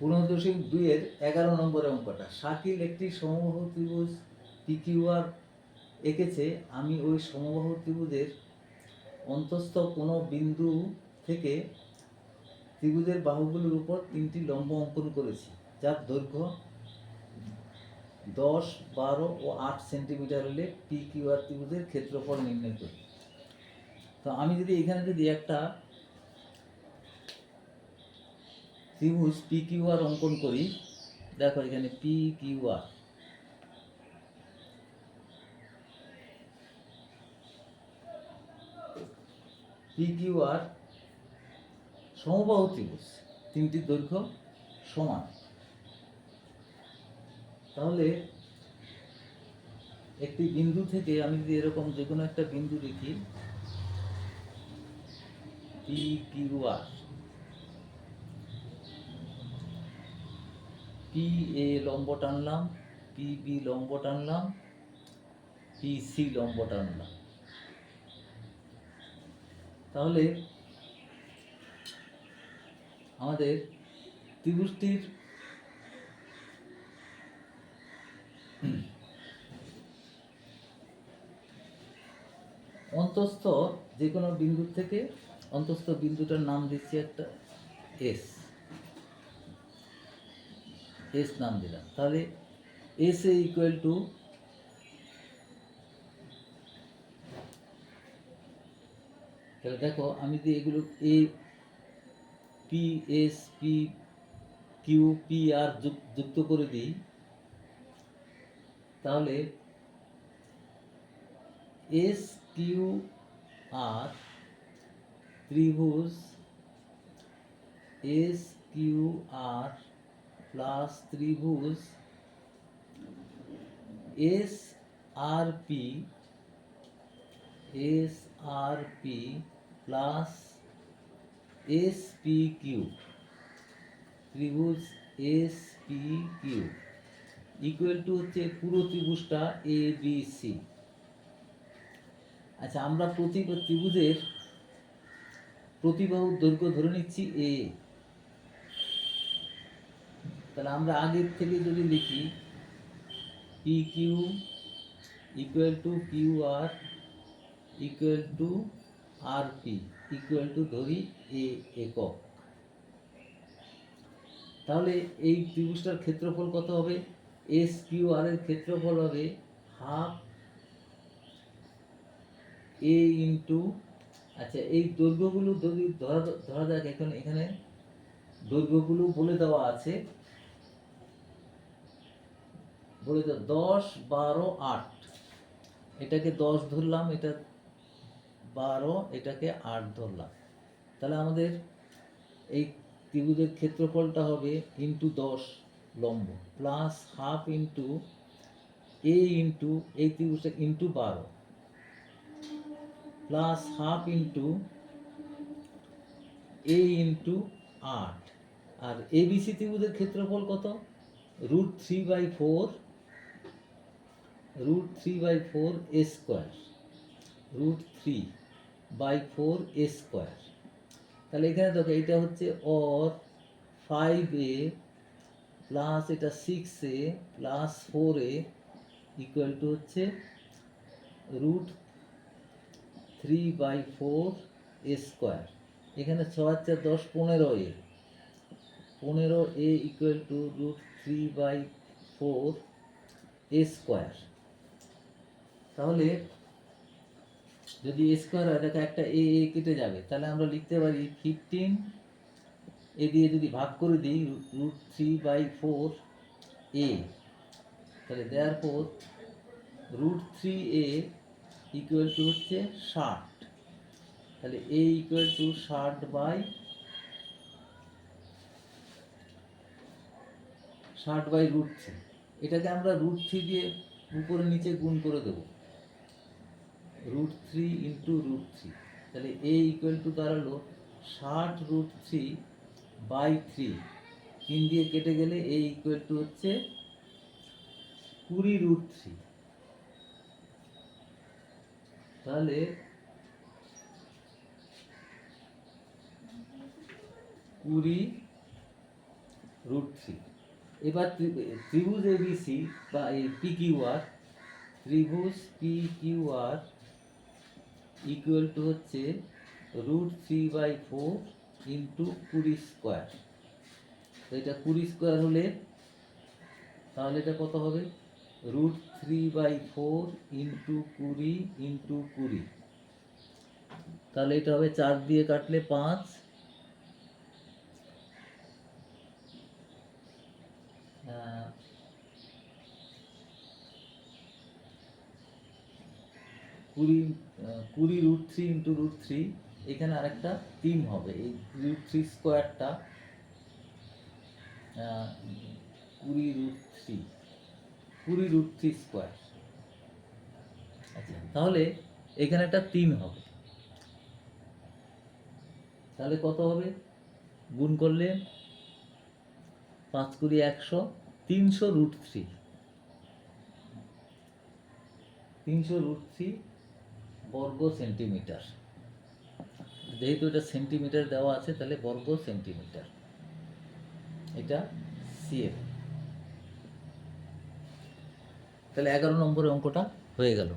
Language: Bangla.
পনেরো দশমিক দুইয়ের এগারো নম্বর অঙ্কটা। শাকিল একটি সমবাহু ত্রিভুজ পিকিউআর এঁকেছে। আমি ওই সমবাহু ত্রিভুজের অন্তস্থ কোনো বিন্দু থেকে ত্রিভুজের বাহুগুলোর উপর তিনটি লম্ব অঙ্কন করেছি, যার দৈর্ঘ্য দশ, বারো ও আট সেন্টিমিটার হলে পি কিউআর ত্রিভুজের ক্ষেত্রফল নির্ণয় করি। তো আমি যদি এখানে যদি একটা ত্রিভুজ পি কিউআর অঙ্কন করি। দেখো এখানে পি কিউআর পি কিউআর সমবাহু ত্রিভুজ, তিনটি দৈর্ঘ্য সমান। তাহলে একটি বিন্দু থেকে আমি যদি এরকম যে কোনো একটা বিন্দু দেখি পি কিউআর পি এ লম্ব টানলাম পি বি লম্ব টানলাম পি সি লম্ব টানলাম। তাহলে আমাদের ত্রিভুজটির অন্তস্থ যে কোনো বিন্দু থেকে অন্তস্থ বিন্দুটার নাম দিচ্ছি একটা এস এস নাম দিলাম। তাহলে এস এ ইকুয়াল টু তাহলে দেখো, আমি যদি এগুলো এ P S P Q P R যুক্ত করে দিই, তাহলে এস কিউ আর ত্রিভুজ এস কিউ আর প্লাস ত্রিভুজ S R P S R P plus S P Q ত্রিভুজ S P Q equal to হচ্ছে পুরো ত্রিভুজটা এ বি সি আচ্ছা আমরা প্রতি ত্রিভুজের প্রতিবাহুর দৈর্ঘ্য ধরে নিচ্ছি এ তাহলে আমরা আগের থেকে যদি লিখি P Q equal to Q R equal to R P equal to ধরি এ একক। তাহলে এই ত্রিভুজটার ক্ষেত্রফল কত হবে? এস কিউ আর এর ক্ষেত্রফল হবে হাফ এ ইন্টু আচ্ছা এই দৈর্ঘ্যগুলো যদি ধরা ধরা যাক, এখন এখানে দৈর্ঘ্যগুলো বলে দেওয়া আছে। বলে দাও দশ, বারো, আট। এটাকে দশ ধরলাম, এটা বারো, এটাকে আট ধরলাম। তাহলে আমাদের এই ত্রিভুজের ক্ষেত্রফলটা হবে ইন্টু দশ লম্ব plus half into a into এই ত্রিভুজটা ইন্টু বারো। Plus half into a into আট। আর এবিসি ত্রিভুজের ক্ষেত্রফল কত? Root three by four root three by four a square root three by four a square তাহলে এখানে দেখো, এটা হচ্ছে অর ফাইভ এ প্লাস এটা six a plus four a equal to হচ্ছে root three by four a square এখানে ছ চার দশ পনেরো এ পনেরো a equal to root three by four a square তাহলে যদি এ স্কোয়ার হয়, দেখো একটা এ এ কেটে যাবে। তাহলে আমরা লিখতে পারি ফিফটিন এ দিয়ে যদি ভাগ করে দিই root three by four a তাহলে দেওয়ার পর root three a equal to হচ্ছে ষাট। তাহলে এ ইকুয়াল টু ষাট বাই ষাট বাই রুট থ্রি এটাকে আমরা রুট থ্রি দিয়ে উপরে নিচে গুণ করে দেবো। Root three into root three তাহলে এ ইকুয়াল টু দাঁড়াল ষাট রুট থ্রি বাই থ্রি তিন দিয়ে কেটে গেলে এ ইকুয়াল টু হচ্ছে কুড়ি রুট থ্রি তাহলে কুড়ি রুট থ্রি এবার ত্রি- ত্রিভুজ এবিসি বা এই পি কিউ আর ত্রিভুজ P Q R equal to হচ্ছে root three by four into কুড়ি স্কোয়ার এটা কুড়ি স্কোয়ার হলে তাহলে এটা কত হবে? Root three by four into কুড়ি ইন্টু কুড়ি। তাহলে এটা হবে চার দিয়ে কাটলে পাঁচ কুড়ি কুড়ি root three into root three এখানে আরেকটা তিন হবে। এই রুট থ্রি স্কোয়ারটা কুড়ি রুট থ্রি কুড়ি রুট থ্রি স্কোয়ার আচ্ছা তাহলে এখানে একটা তিন হবে। তাহলে কত হবে? গুণ করলে পাঁচ কুড়ি একশো, তিনশো রুট থ্রি তিনশো রুট থ্রি বর্গ সেন্টিমিটার। যেহেতু এটা সেন্টিমিটার দেওয়া আছে, তাহলে বর্গ সেন্টিমিটার। এটা সিএফ তাহলে এগারো নম্বরের অঙ্কটা হয়ে গেল।